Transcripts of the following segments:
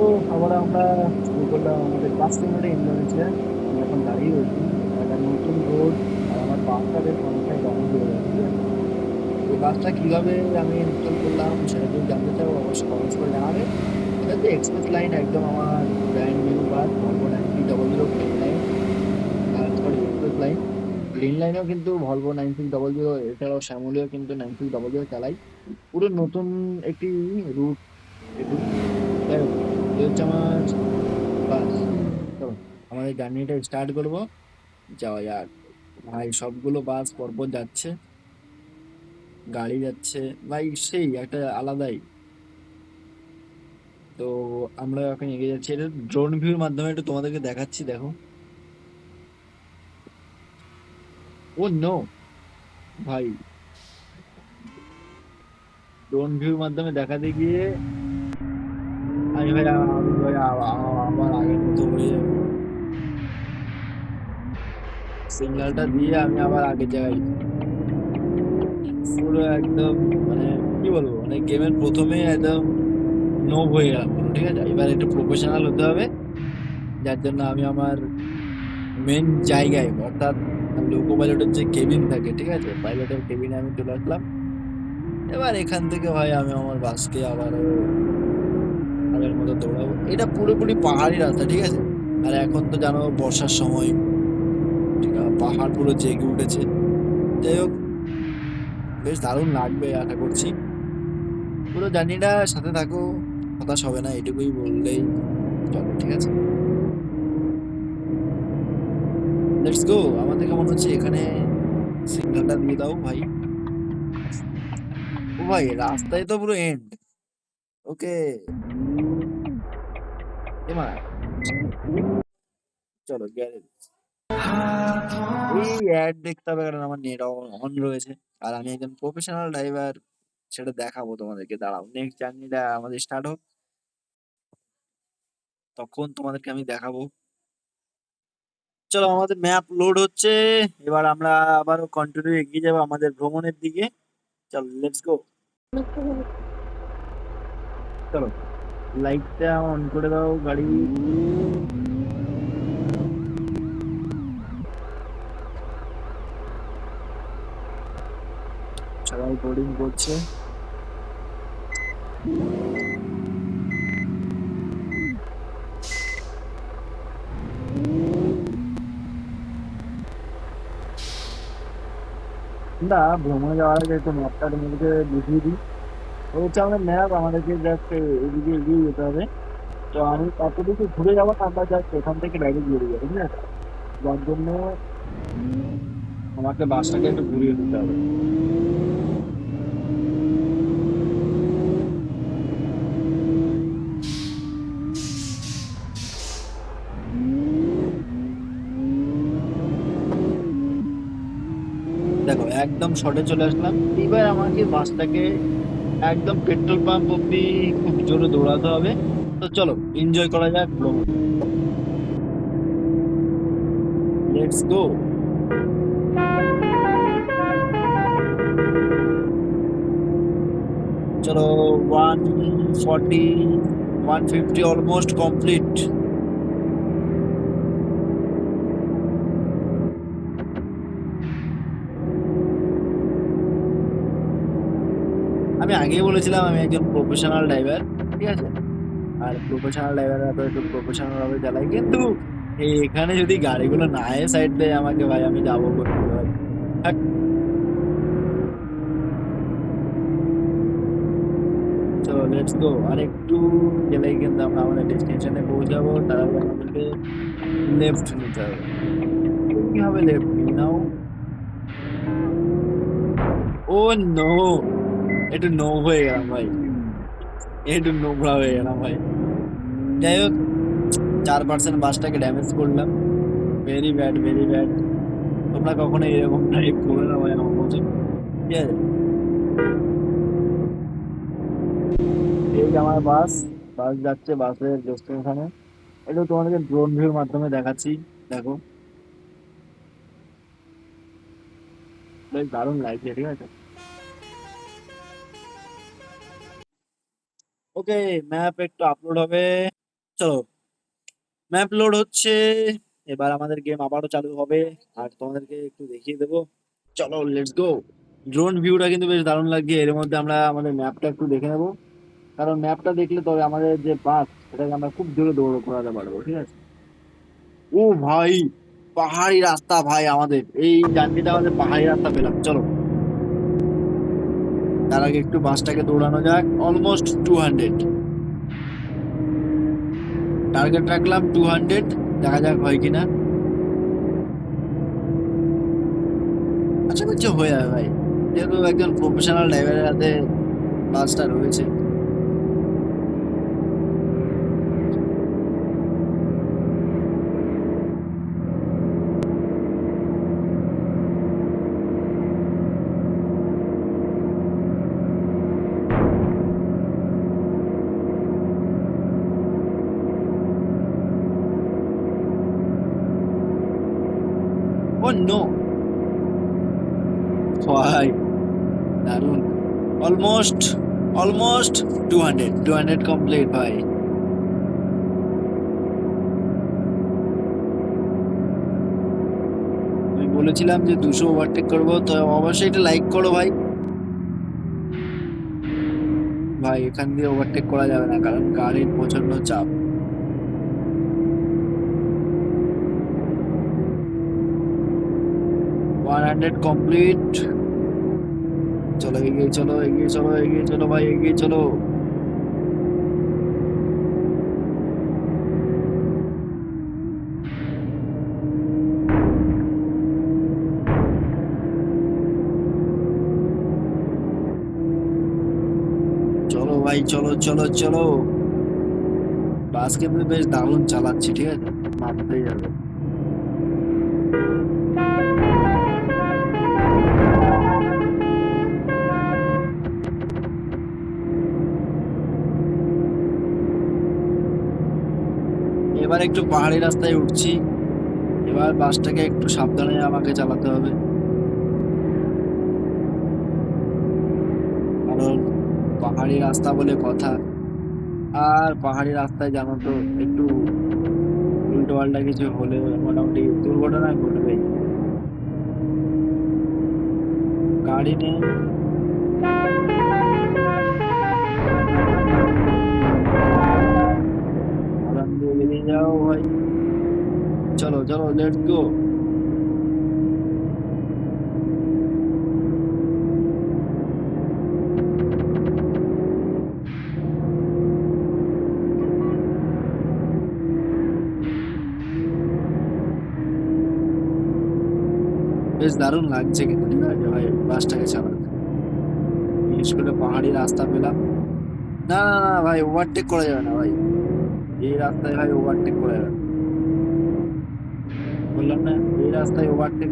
তো আবার আমরা শুরু করলাম আমাদের পাঁচ কিলোমিটার আমি এখন দাঁড়িয়ে রয়েছি। একটা নতুন রোড আর আমার বাসটা বেশ অনেকটাই ডাউন হয়ে যাচ্ছে। এই বাসটা কীভাবে আমি ইনস্টল করলাম সেটা যদি জানতে চাও, অবশ্যই কমেন্টস করে জানাবে। এটা হচ্ছে এক্সপ্রেস লাইন একদম আমার brand new bus Volvo ninety double zero green line sorry express line green লাইনেও কিন্তু Volvo nine six double zero এছাড়াও শ্যামলীও কিন্তু নাইন সিক্স ডবল জিরো চালাই। পুরো নতুন একটি রুট আমার বাস। চলো আমাদের জার্নিটা স্টার্ট করব। যাওয়া যাক। ভাই সবগুলো বাস পরপর যাচ্ছে। গাড়ি যাচ্ছে। ভাই সেই একটা আলাদাই। তো আমরা এখন এগিয়ে যাচ্ছি। এটা ড্রোন ভিউর মাধ্যমে একটু তোমাদেরকে দেখাচ্ছি দেখো। ও নো ভাই ড্রোন ভিউর মাধ্যমে দেখাতে গিয়ে মতো হয়ে যাবে দিয়ে আমি আবার আগের জায়গায় একদম মানে বলব? মানে গেমের একদম হয়ে ঠিক আছে? এবার একটু প্রফেশনাল হতে হবে। যার জন্য আমি আমার মেন জায়গায়, অর্থাৎ লোকো পাইলটের যে কেবিন থাকে, ঠিক আছে? পাইলটের কেবিনে আমি চলে আসলাম। এবার এখান থেকে ভাই আমি আমার বাসকে আবার আগের মতো দৌড়াবো। এটা পুরোপুরি পাহাড়ি রাস্তা, ঠিক আছে? আর এখন তো জানো বর্ষার সময়। ঠিক আছে, পাহাড় পুরো জেগে উঠেছে। যাই হোক, বেশ দারুণ লাগবে আশা করছি। পুরো জার্নিটা সাথে থাকো, হতাশ হবে না এটুকুই বললেই চলো, ঠিক আছে? লেটস গো আমাদের কেমন হচ্ছে? এখানে সিগন্যালটা দিয়ে দাও ভাই। ও ভাই, রাস্তায় তো পুরো এন্ড ওকে চলো দেখতে হবে আমার নেট অন রয়েছে। আর আমি একজন প্রফেশনাল ড্রাইভার সেটা দেখাবো তোমাদেরকে। দাঁড়াও নেক্সট জার্নিটা আমাদের স্টার্ট হোক। তখন তোমাদেরকে আমি দেখাবো। চলো, আমাদের ম্যাপ লোড হচ্ছে। এবার আমরা আবারও কন্টিনিউ এগিয়ে যাব আমাদের ভ্রমণের দিকে। চলো লেটস গো চলো। লাইটটা অন করে দাও, গাড়ি। সবাই বোর্ডিং করছে। ভ্রমণে যাওয়ার আগে একটু ম্যাপটা তোমাদেরকে বুঝিয়ে দিই। ও হচ্ছে আমাদের ম্যাপ আমাদেরকে জাস্ট এদিকে এগিয়ে যেতে হবে। তো আমি কতটুকু ঘুরে যাব, আমরা জাস্ট এখান থেকে ডাইরেক্ট বেরিয়ে যাব, ঠিক আছে? যার জন্য আমাকে বাসটাকে একটু ঘুরিয়ে দিতে হবে। দেখো, একদম শর্টে চলে আসলাম। এবার আমাকে বাসটাকে একদম পেট্রোল পাম্প অব্দি খুব জোরে দৌড়াতে হবে। তো চলো এনজয় করা যাক লেটস গো চলো one forty one fifty almost complete আমি আগেই বলেছিলাম আমি একজন প্রফেশনাল ড্রাইভার ঠিক আছে? আর প্রফেশনাল ড্রাইভাররা তো একটু প্রফেশনাল ভাবে চালাই কিন্তু এখানে যদি গাড়িগুলো না এ সাইড দেয় আমাকে ভাই, আমি যাব করতে ভাই। চলো লেটস গো আর একটু গেলেই কিন্তু আমরা আমাদের ডেস্টিনেশনে পৌঁছাবো। তার আগে আমাদেরকে লেফট নিতে হবে। কি হবে লেফট নাও ও নো একটু নো হয়ে গেলাম ভাই। একটু নোংরা হয়ে গেলাম ভাই। যাই হোক, চার পার্সেন্ট বাসটাকে ড্যামেজ করলাম। ভেরি ব্যাড ভেরি ব্যাড তোমরা কখনো এরকম ড্রাইভ করো না ভাই আমার মতো। ঠিক আছে? এই আমার বাস বাস যাচ্ছে বাসের ডেস্টিনেশনে এটা তোমাদেরকে ড্রোন ভিউর মাধ্যমে দেখাচ্ছি, দেখো। বেশ দারুণ লাগছে, ঠিক আছে? ওকে ম্যাপ একটু আপলোড হবে। চলো ম্যাপ লোড হচ্ছে। এবার আমাদের গেম আবারও চালু হবে। আর তোমাদেরকে একটু দেখিয়ে দেবো। চলো লেটস গো ড্রোন ভিউটা কিন্তু বেশ দারুণ লাগছে। এর মধ্যে আমরা আমাদের ম্যাপটা একটু দেখে নেব। কারণ ম্যাপটা দেখলে তবে আমাদের যে বাস সেটাকে আমরা খুব জোরে দৌড় করাতে পারব, ঠিক আছে? ও ভাই, পাহাড়ি রাস্তা ভাই আমাদের। এই জার্নিটা আমাদের পাহাড়ি রাস্তা পেলাম। চলো। তার আগে একটু বাসটাকে দৌড়ানো যাক। অলমোস্ট টু হান্ড্রেড টার্গেট রাখলাম টু হান্ড্রেড দেখা যাক হয় কিনা। আচ্ছা করছি হয়ে যাবে ভাই। যেহেতু একজন প্রফেশনাল ড্রাইভারের হাতে বাসটা রয়েছে ও নো ভাই দারুণ almost almost two hundred two hundred complete ভাই আমি বলেছিলাম যে দুশো ওভারটেক করব, তো অবশ্যই এটা লাইক করো ভাই। ভাই, এখান দিয়ে ওভারটেক করা যাবে না, কারণ গাড়ির প্রচণ্ড চাপ। ওয়ান হান্ড্রেড কমপ্লিট চলো, এগিয়ে চলো এগিয়ে চলো এগিয়ে চলো ভাই, এগিয়ে চলো। চলো ভাই, চলো চলো চলো। বাসকে বেশ দারুণ চালাচ্ছি, ঠিক আছে? মারতেই যাবে এবার একটু পাহাড়ি রাস্তায় উঠছি। এবার বাসটাকে একটু সাবধানে আমাকে চালাতে হবে। কারণ পাহাড়ি রাস্তা বলে কথা। আর পাহাড়ি রাস্তায় জানো তো, একটু উল্টো পাল্টা কিছু হলে মোটামুটি দুর্ঘটনা ঘটবে গাড়ি নেই। যাও ভাই। চলো চলো লেটস গো বেশ দারুণ লাগছে কিন্তু ঠিক আছে ভাই বাসটাকে চালাতে বিশেষ করে পাহাড়ি রাস্তা পেলাম। না না না, ভাই ওভারটেক করা যাবে না, ভাই। এই রাস্তায় ভাই ওভারটেক করে বললাম না? এই রাস্তায় ওভারটেক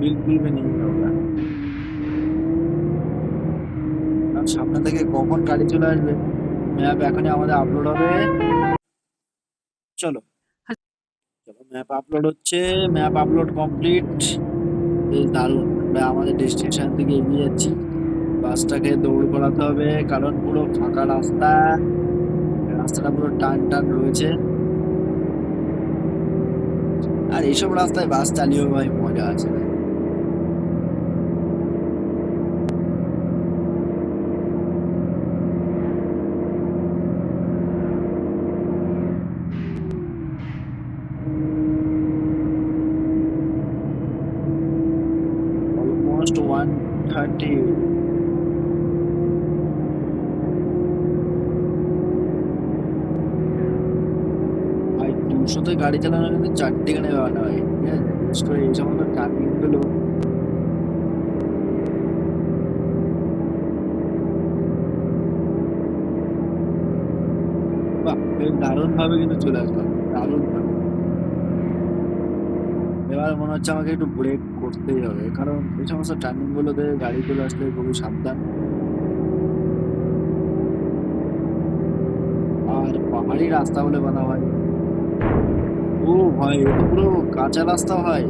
বিলকুল মেনে ওরা সামনে থেকে কখন গাড়ি চলে আসবে? ম্যাপ এখনই আমাদের আপলোড হবে। চলো। চলো, ম্যাপ আপলোড হচ্ছে। ম্যাপ আপলোড কমপ্লিট বেশ দারুণ। আমরা আমাদের ডেস্টিনেশন থেকে এগিয়ে যাচ্ছি। বাসটাকে দৌড় করাতে হবে, কারণ পুরো ফাঁকা রাস্তা। রাস্তাটা পুরো টান টান রয়েছে। আর এইসব রাস্তায় বাস চালিয়েও ভাই মজা আছে ভাই অলমোস্ট ওয়ান থার্টি ভাই দুশোতে গাড়ি চালানো কিন্তু চারটে গানে আছে বিশেষ করে এই সমস্ত টার্নিংগুলো বাহ, বেশ দারুণ ভাবে কিন্তু চলে আসলাম দারুণ ভাবে এবার মনে হচ্ছে আমাকে একটু ব্রেক করতেই হবে, কারণ এই সমস্ত টার্নিং গুলোতে গাড়িগুলো আসলে খুবই সাবধান। আর পাহাড়ি রাস্তা বলে বানা হয় ও ভাই এটা পুরো কাঁচা রাস্তা হয়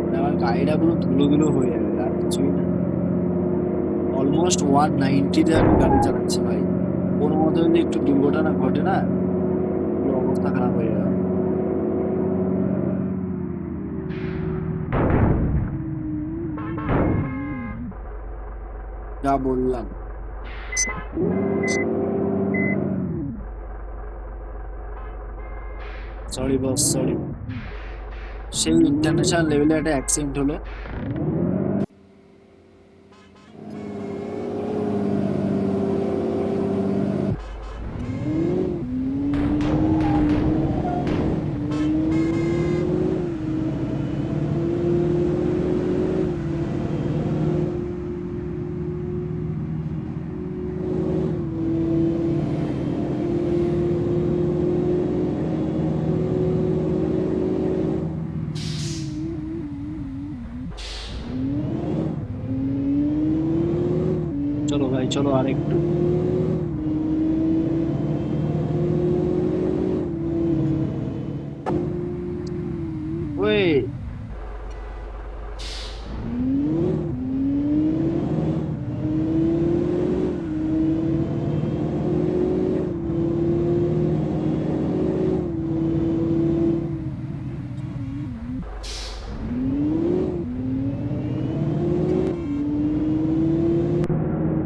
মানে আমার গাড়িটা পুরো ধুলো ধুলো হয়ে যাবে, আর কিছুই না। অলমোস্ট ওয়ান নাইনটিতে আমি গাড়ি চালাচ্ছি ভাই। কোনো মতে যদি একটু দুর্ঘটনা ঘটে না, পুরো অবস্থা খারাপ হয়ে যাবে। যা বললাম। Sorry boss sorry. সেই ইন্টারন্যাশনাল লেভেলে একটা অ্যাক্সিডেন্ট হলো। চলো আর ওই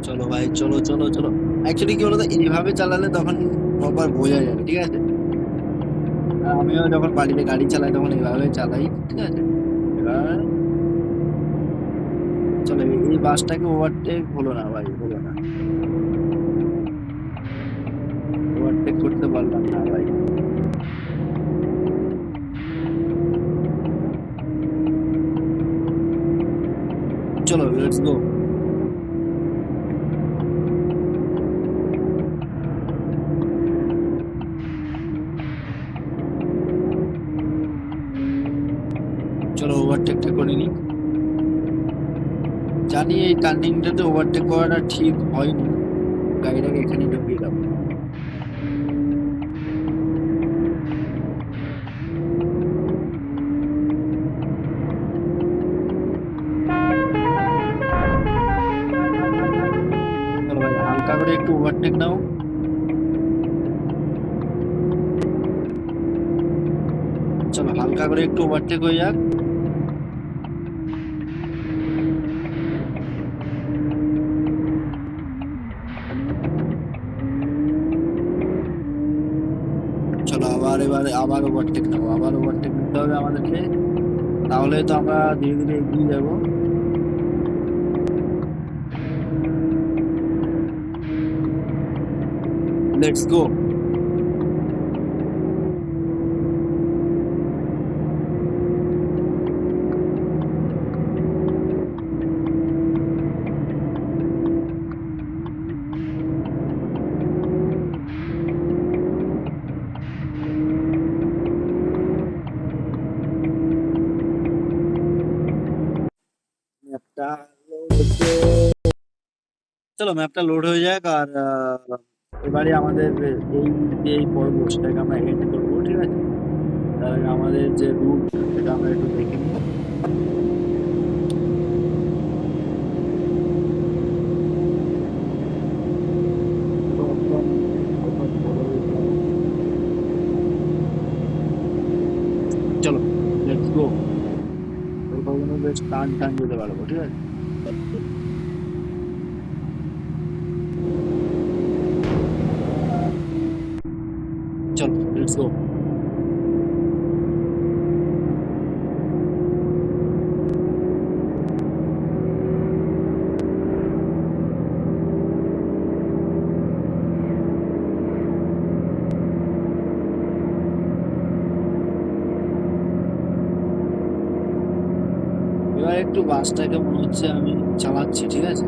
চলো ভাই চলো চলো চলো অ্যাকচুয়ালি কি এইভাবে চালালে তখন প্রপার বোঝা যাবে, ঠিক আছে? আমিও যখন বাড়িতে গাড়ি চালাই তখন এইভাবে চালাই, ঠিক আছে? এবার চলো, এই বাসটাকে ওভারটেক হলো না ভাই, হলো না। ওভারটেক করতে পারলাম না ভাই। চলো লেটস গো চলো ওভারটেকটা করে নিই জানি এই টার্নিংটাতে ওভারটেক করাটা ঠিক হয়নি। গাড়িটাকে এখানে ঢুকিয়ে দাও। হালকা করে একটু ওভারটেক নাও। চলো, হালকা করে একটু ওভারটেক হয়ে যাক চলো আবার আবার ওভারটেক নেব। আবার ওভারটেক নিতে হবে আমাদেরকে। তাহলে তো আমরা ধীরে ধীরে এগিয়ে যাব। লেটস গো চলো ম্যাপটা লোড হয়ে যাক আর এবারে আমাদের এই এই পর্ব, সেটাকে আমরা এন্ড করব, ঠিক আছে? তার আমাদের যে রুট সেটা আমরা একটু দেখে নিই। চলো লেটস গো টান টান যেতে পারব, ঠিক আছে চলো লেটস গো বাসটাকে মনে হচ্ছে আমি চালাচ্ছি, ঠিক আছে?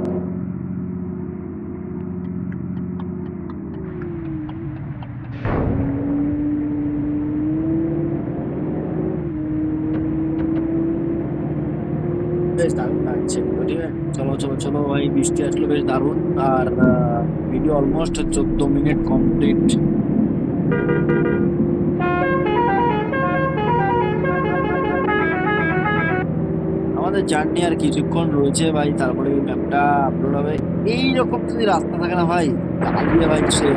বেশ দারুণ লাগছে ঠিক আছে? চলো চলো চলো, ভাই, বৃষ্টি আসলে বেশ দারুণ। আর ভিডিও অলমোস্ট চোদ্দ মিনিট কমপ্লিট আমাদের জার্নি আর কিছুক্ষণ রয়েছে ভাই, তারপরে ওই ম্যাপটা আপলোড হবে। এইরকম যদি রাস্তা থাকে না ভাই, চালিয়ে ভাই সে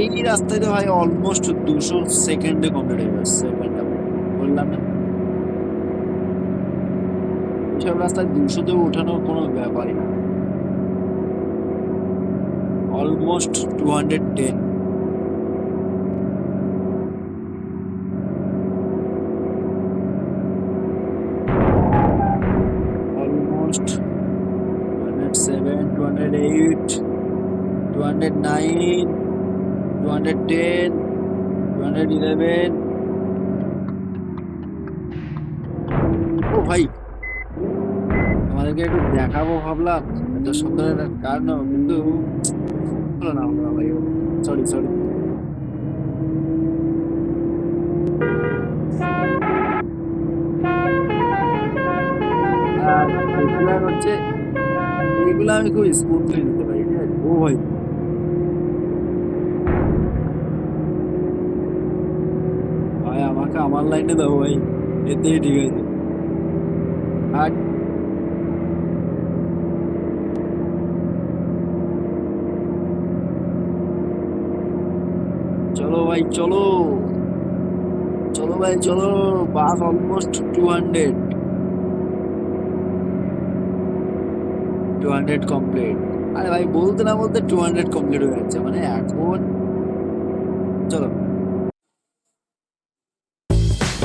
এই রাস্তায় তো ভাই অলমোস্ট দুশো সেকেন্ডে কমপ্লিট হয়ে যাচ্ছে বললাম না। এসব রাস্তায় দুশোতে ওঠানোর কোনো ব্যাপারই না। Almost two hundred ten almost 207, 208, 209, 210, 211. ও ভাই। আমাদেরকে একটু দেখাবো ভাবলাম। সুন্দর একটা কারণ কিন্তু না হলো না, ভাই। সরি সরি হচ্ছে, এগুলো আমি খুব স্মুথলি নিতে পারি, ঠিক আছে? ও ভাই। ভাই, আমাকে আমার লাইনে দাও ভাই। এতেই ঠিক আছে আর চলো ভাই, চলো। চলো ভাই, চলো। Bus almost two hundred two hundred complete আরে ভাই, বলতে না বলতে টু হান্ড্রেড কমপ্লিট হয়ে যাচ্ছে। মানে এখন চলো।